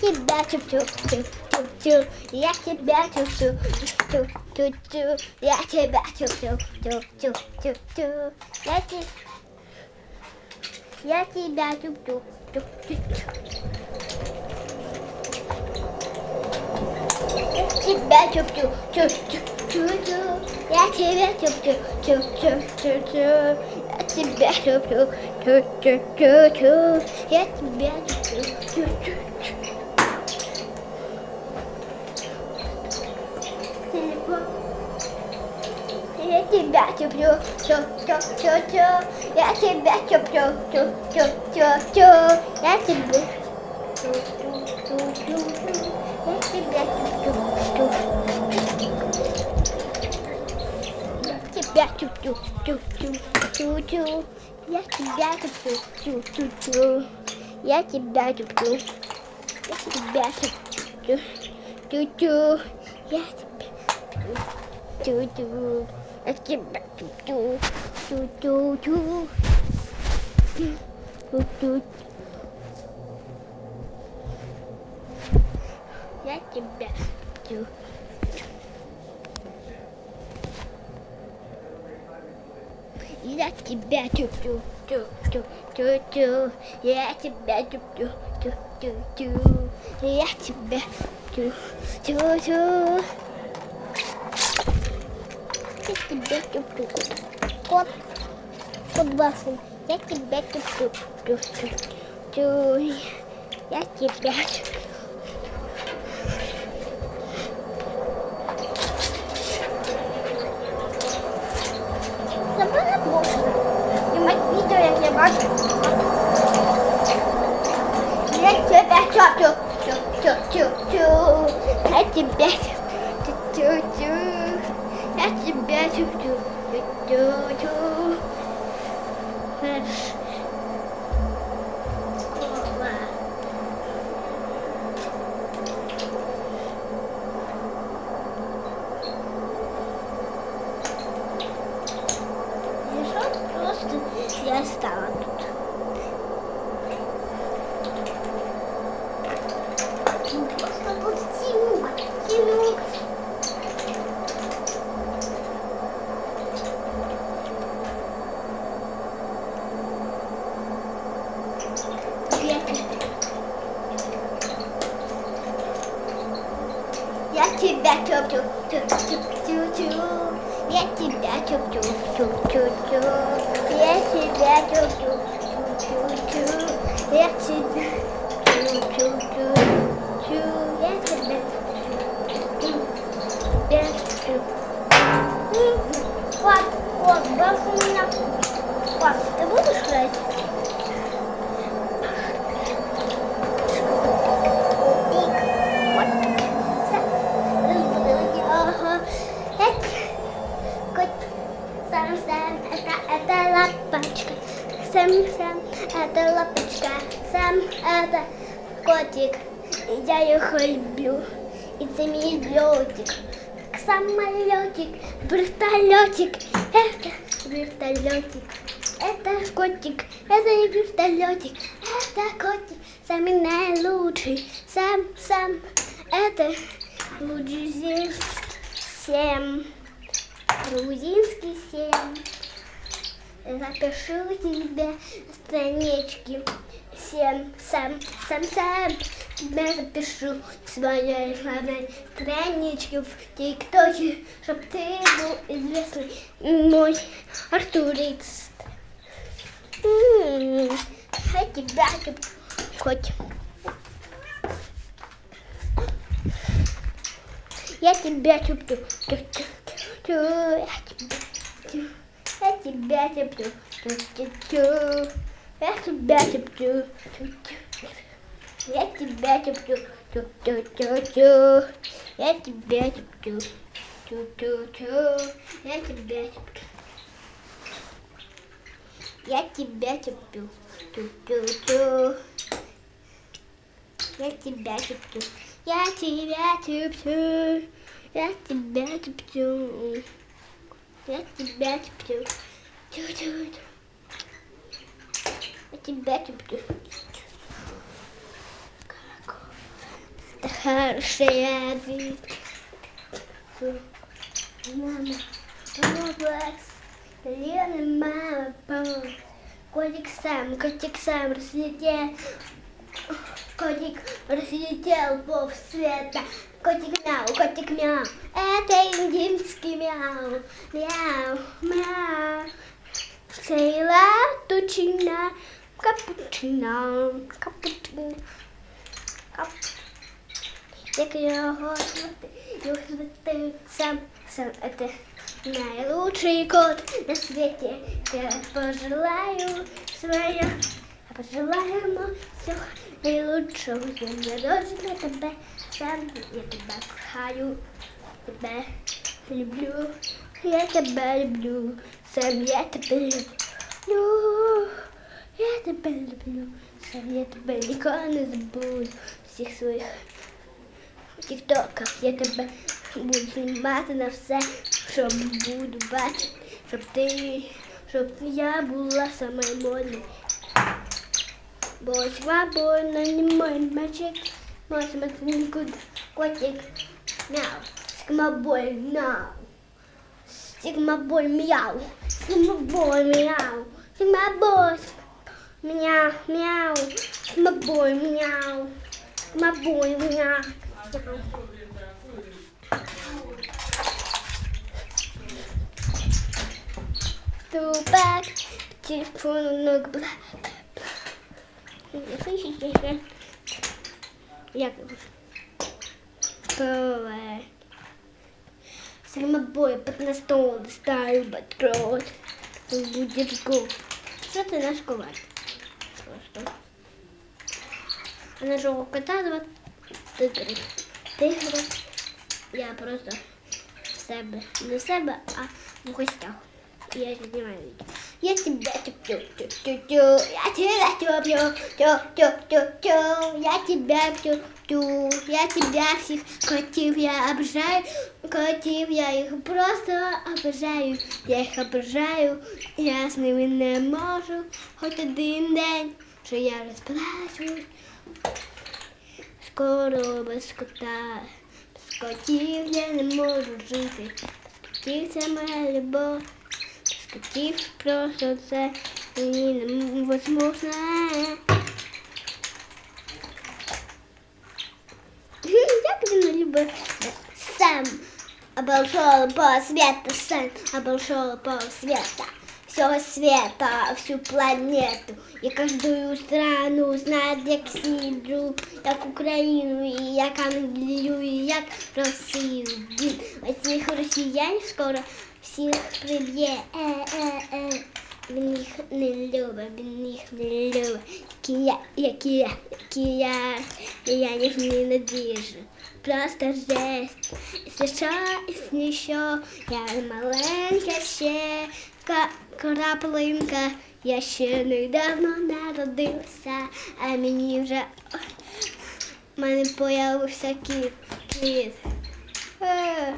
тебя люблю, люблю, я тебя люблю, люблю, люблю, я тебя люблю, люблю, люблю, я тебя, я тебя люблю, люблю. тебя люблю, чу чу чу чу Я тебя люблю, чу чу чу чу Я тебя люблю, чу чу чу чу Я тебя люблю, чу тебя люблю, чу чу чу чу Я тебя люблю, чу чу чу чу Я тебя чу чу чу чу чу Я тебя люблю, чу тебя люблю, чу-чу-чу-чу. Я тебя люблю, чу-чу-чу. Я тебя люблю. Я тебя люблю, чу-чу. Я тебя чу-чу. Я тебя люблю, чу-чу-чу. Чу-чу. Let's get back to do do do do do do. Let's get back to. Let's get back to do Знімати відео, як я бачу. Я тебя люблю. Я тебя люблю. Я тебя люблю. Тю-тю-тю. вот, больше у меня. Вот, ты будешь играть? Лапочка. Сам, сам, это лапочка. Сам, это котик. Я его люблю. И льотик. Самолетик, вертолетик. Это вертолетик. Это котик, это не вертолетик, это котик, самый наилучший, сам, сам, это грузинский семь, грузинский семь. Запишу тебе странички, семь, сам, сам, сам, тебе запишу своей главной странички в ТикТоке, чтоб ты был известный мой Артурист. Я тебя люблю, хоть. Я тебя тю, Я тебя. Я тебя люблю. Я тебя люблю. Я тебя люблю. Я тебя люблю. Я тебя люблю. Я тебя люблю. Я тебя люблю. Я тебя люблю. Я тебя люблю. Я тебя люблю. Я тебя люблю. Это хорошая. Мама, Roblox, Лена, мама, папа. Котик сам, котик сам разлетел. Котик разлетел по света. Котик мяу, котик мяу. Это индийский мяу. Мяу, мяу. Сейла тучина, капучино, капучино. Кап. Як його звати, його звати сам, сам, это наилучший кот на свете. Я пожелаю своя, я пожелаю ему всего наилучшего. Я народжена тебе, сам я тебе кохаю, тебе люблю, я тебе люблю, сам я тебе люблю, я тебе люблю, сам я тебе ніколи не забуду всіх своїх тіктоках. Я тебе буду знімати на все, щоб буду бачити, щоб ти, щоб я була саме модною. Boş var boynlarını maçık. Maçmasını good koçık. Now, sigma boy now. Sigma boy miau. Sigma boy miau. Sigma boy miau miau. Sigma boy miau. Sigma boy miau. Through back, deep from the black. Як Давай. Самобой под на стол достаю батрот. Будет губ. Что ты нашковать? Просто. А нашого кота звати Тигри. Тигри. Я просто в себе. Не в себе, а в гостях. Я знімаю відео. Я тебя люблю, я тебя люблю, я тебя люблю, я тебя всіх котів я обожаю, котів я їх просто обожаю, я їх обожаю, я з ними не можу, хоч один день, що я розплачусь, скоро без кота, без котів я не можу жити, без котів це моя любов. Котів просто це мені невозможно. Як він любить сам обошел по свету сын, обошел по света, всего света, всю планету. И каждую страну знает, як сіджу, як Україну, і як Англію, і як Росію. Він оцих росіян скоро всіх приб'є. Е, е, е. Він їх не любить, він їх не любить. Які я, які я, які я, я їх ненавижу. Просто жесть. Якщо що, якщо що, я маленька ще краплинка. Я ще недавно народилася, а мені вже в мене появився кіт. кіт. Е.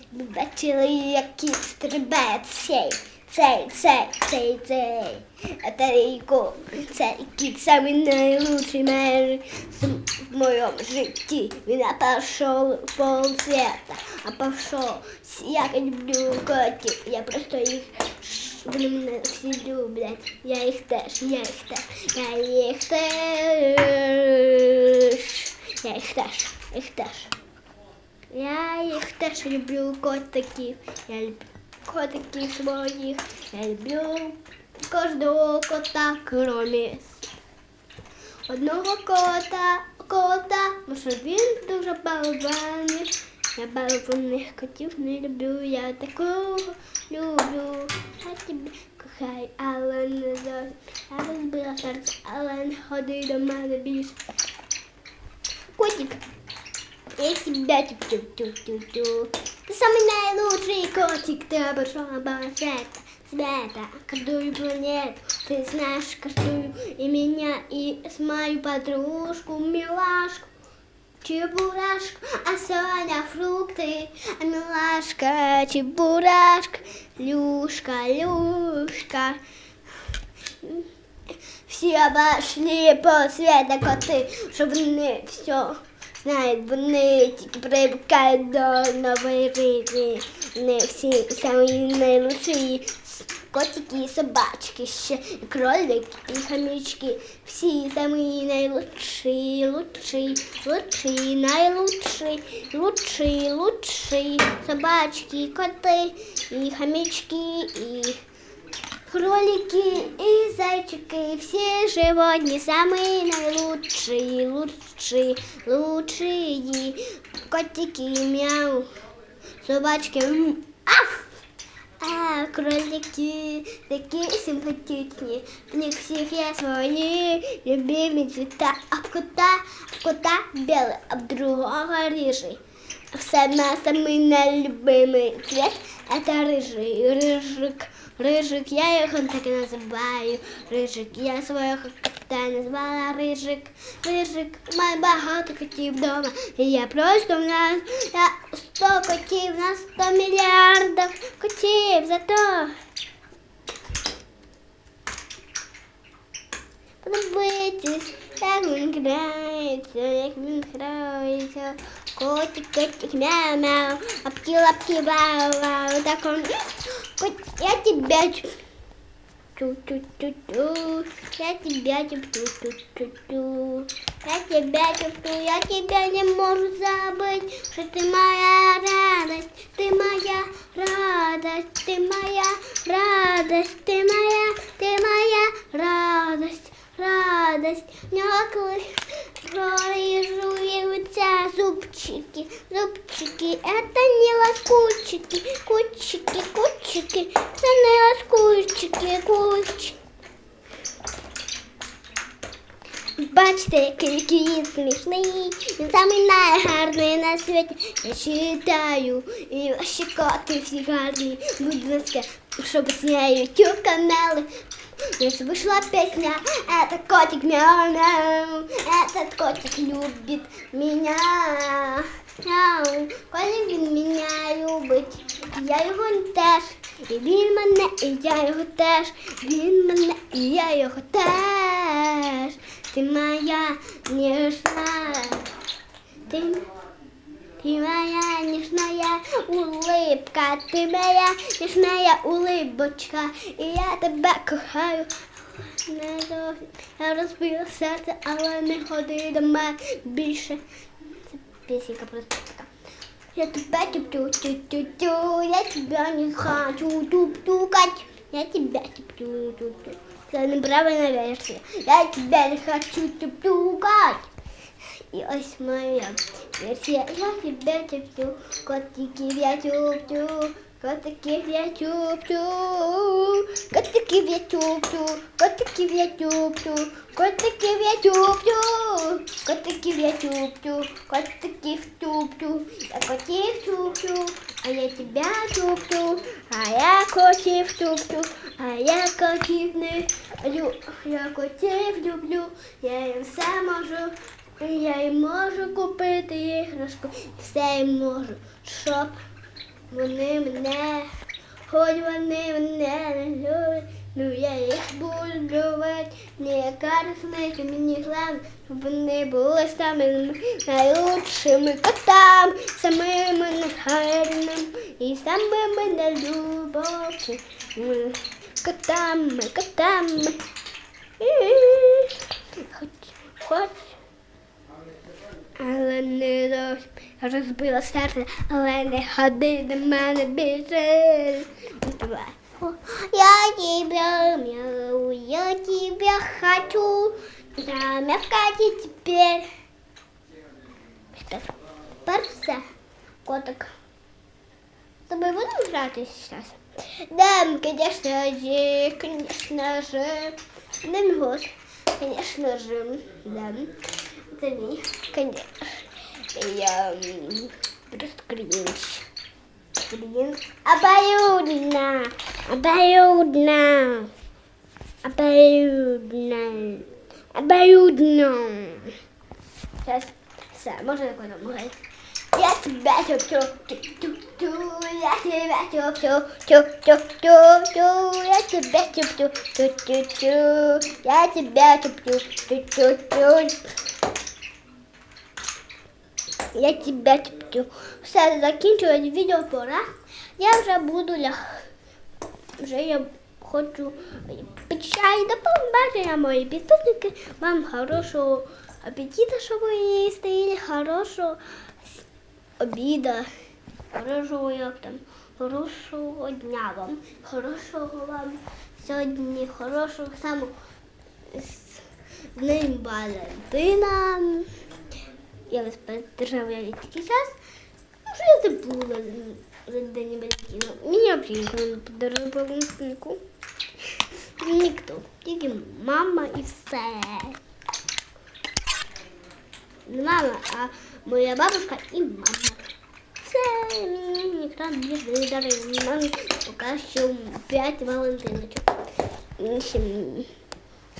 Ви бачили, як кіт стрибає цей, цей, цей, цей, цей. А Тарійко, цей кіт самий найлучший майже в моєму житті. Він пішов пол света, а пішов. Я люблю котів, я просто їх вони мене всі люблять. Я їх теж, я їх теж, я їх теж. Я їх теж, їх теж. Я їх теж люблю котиків. Я люблю котиків своїх. Я люблю кожного кота, кромі одного кота, кота, бо що він дуже балований. Я балованих котів не люблю, я такого люблю. Я тебе кохаю, але не зовсім. Я розбила серце, але не ходи до мене більше. Котик. Я тебя тю-тю-тю-тю. Ты самый наилучший котик, ты обошел света, света, каждую планету. Ты знаешь каждую и меня, и с мою подружку, милашку. Чебурашку, а Соня фрукты, а милашка, чебурашка, Люшка, Люшка. всі обошли по світу коти, що вони все знають, вони тільки привикають до нової ритми. Вони всі самі найлучші. Котики і собачки, ще кролики і хомячки. Всі самі найлучші, лучші, лучші, найлучші, лучші, лучші. Собачки, коти і хомячки і кролики и зайчики, все животные самые наилучшие, лучшие, лучшие. Котики мяу, собачки м, аф. А кролики такие симпатичные. В них всех есть свои любимые цвета. А в кота, в кота белый, а в другого рыжий. Самый, самый нелюбимый цвет это рыжий, рыжик, рыжик, я його так і називаю, рыжик, я свого кота назвала рыжик, рыжик, має багато котів вдома, і я просто в нас, я сто котів, в нас сто мільярдів котів, зато Подивитись, як він грається, як він грається. Котик, котик, мяу-мяу, лапки-лапки, вау-вау. Так он, кот, я тебя чу. Ту-ту-ту-ту, я тебя ту-ту-ту-ту. Я тебя люблю, я тебя не могу забыть, что ты моя радость, ты моя радость, ты моя радость, ты моя, ты моя радость, Радость. Някли прорежуются зубчики, зубчики, это не лоскутчики, кучики, кучики, это не лоскутчики, кучики. Бачите, який кіт смішний, він самий найгарний на світі. Я читаю, і ваші коти всі гарні. Будь ласка, щоб з нею канали. Если вышла песня, это котик мяу-мяу, этот котик любит меня. Мяу, котик він мене любить, я його теж, і він мене, і я його теж, він мене, і я його теж. Ти моя ніжна, ти, ти моя ніжная улыбка, ти моя ніжная улыбочка, і я тебе кохаю. Не я розбила серце, але не ходи до мене більше. Це пісенька просто така. Я тебя люблю, тю-тю-тю, я тебя не хочу туп-тукать. Я тебя люблю, тю-тю. Це неправильна версія. Я тебя не хочу туп-тукать. І ось моя версія. Я тебя люблю, котиків я люблю. Котиків я люблю, котиків я люблю, котиків я люблю, котиків я люблю, котиків я люблю, котиків люблю, я котів люблю, а я тебя люблю, а я котів люблю, а я котів не люблю, я котів люблю, я їм все можу, Я їм можу купити іграшку, все їм можу, щоб вони мене, хоч вони мене не люблять, ну я їх буду любити. Ніяка різниця мені головне, щоб вони були самими найлучшими котами, самими негарними і самими нелюбовими котами, котами. Хоч, хоч але не зовсім розбила серце, але не ходи до мене. Давай. Я тебя мяу, я тебя хочу, замявкать и теперь. Все. Котик. З тобою будемо грати зараз? Да, конечно же, конечно же. Да, гос, конечно же, да. Это не, конечно. Я просто кринж. Кринж. Обоюдно. Обоюдно. Обоюдно. Обоюдно. Сейчас, все, можно я потом говорить. Я тебя люблю. Тю-тю-тю, Я тебя люблю. Тю-тю-тю-тю, Я тебя люблю. Тю-тю-тю, Я тебя люблю. Я тебя люблю. Все, закінчувати відео пора. Я вже буду ляг. Вже я хочу пити чай. До побачення, мої підписники. Вам хорошого апетита, щоб ви їсти, і хорошого обіда. Хорошого як там. Хорошого дня вам. Хорошого вам сьогодні, хорошого саме з Днем Валентина. Я вас поздравляю тільки час. Може, я забула за, за День Валентина. Мені взагалі ніхто не подарував Валентинку. Ніхто. Тільки мама і все. Не мама, а моя бабушка і мама. Це мені ніхто не видарив. Мамі поки що 5 Валентиночок. Ще мені.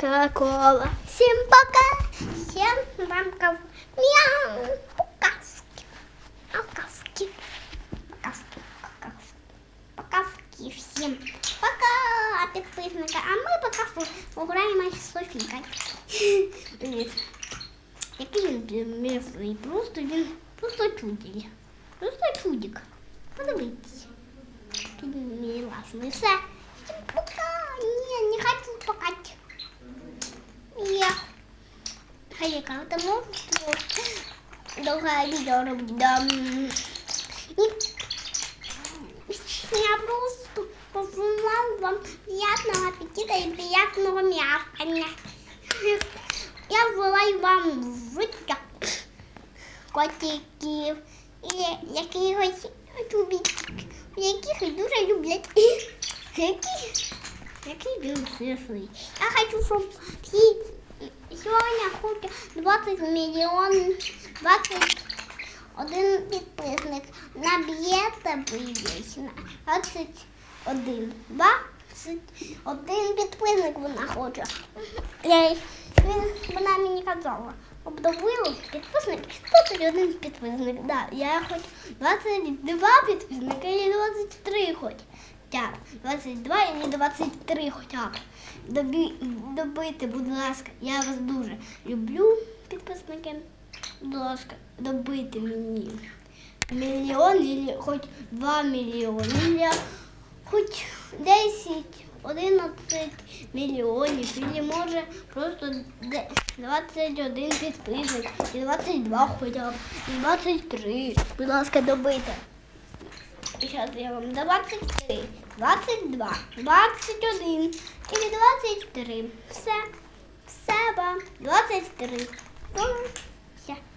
Кока-кола. Всем пока. Всем вам ков... Мяу. Показки. Показки. Показки. Показки. Показки всем. Пока, підписника. А ми пока пограємо з Софійкою. Привіт. Який він милий. Просто він просто чудик. Просто чудик. Подивіться. Який він милий. Все. Всім пока. Ні, не хочу покати. Хай как-то может долгое роблю. Я просто пожелал вам приятного аппетита и приятного мявкания. Я желаю вам життя котиків і якихось чубіків, яких дуже люблять. Які який він. Я хочу, щоб всі сьогодні хоче 20 мільйон 21 підписник. Наб'єте вийдесь на 21. 21 підписник вона хоче. Він, вона мені казала. Обдавили підписник, 21 підписник. Да, я хоч 22 підписника і 23 хоч. Так, 22 і 23 хоча б. Добі, добити, будь ласка, я вас дуже люблю, підписники. Будь ласка, добити мені мільйон, або хоч 2 мільйони, хоч 10, 11 мільйонів, або може просто 21 підписник, і 22 хоча б, і 23. Будь ласка, добити. Сейчас я вам 23, 22, 21 или 23. Все, все вам 23. Ну, все.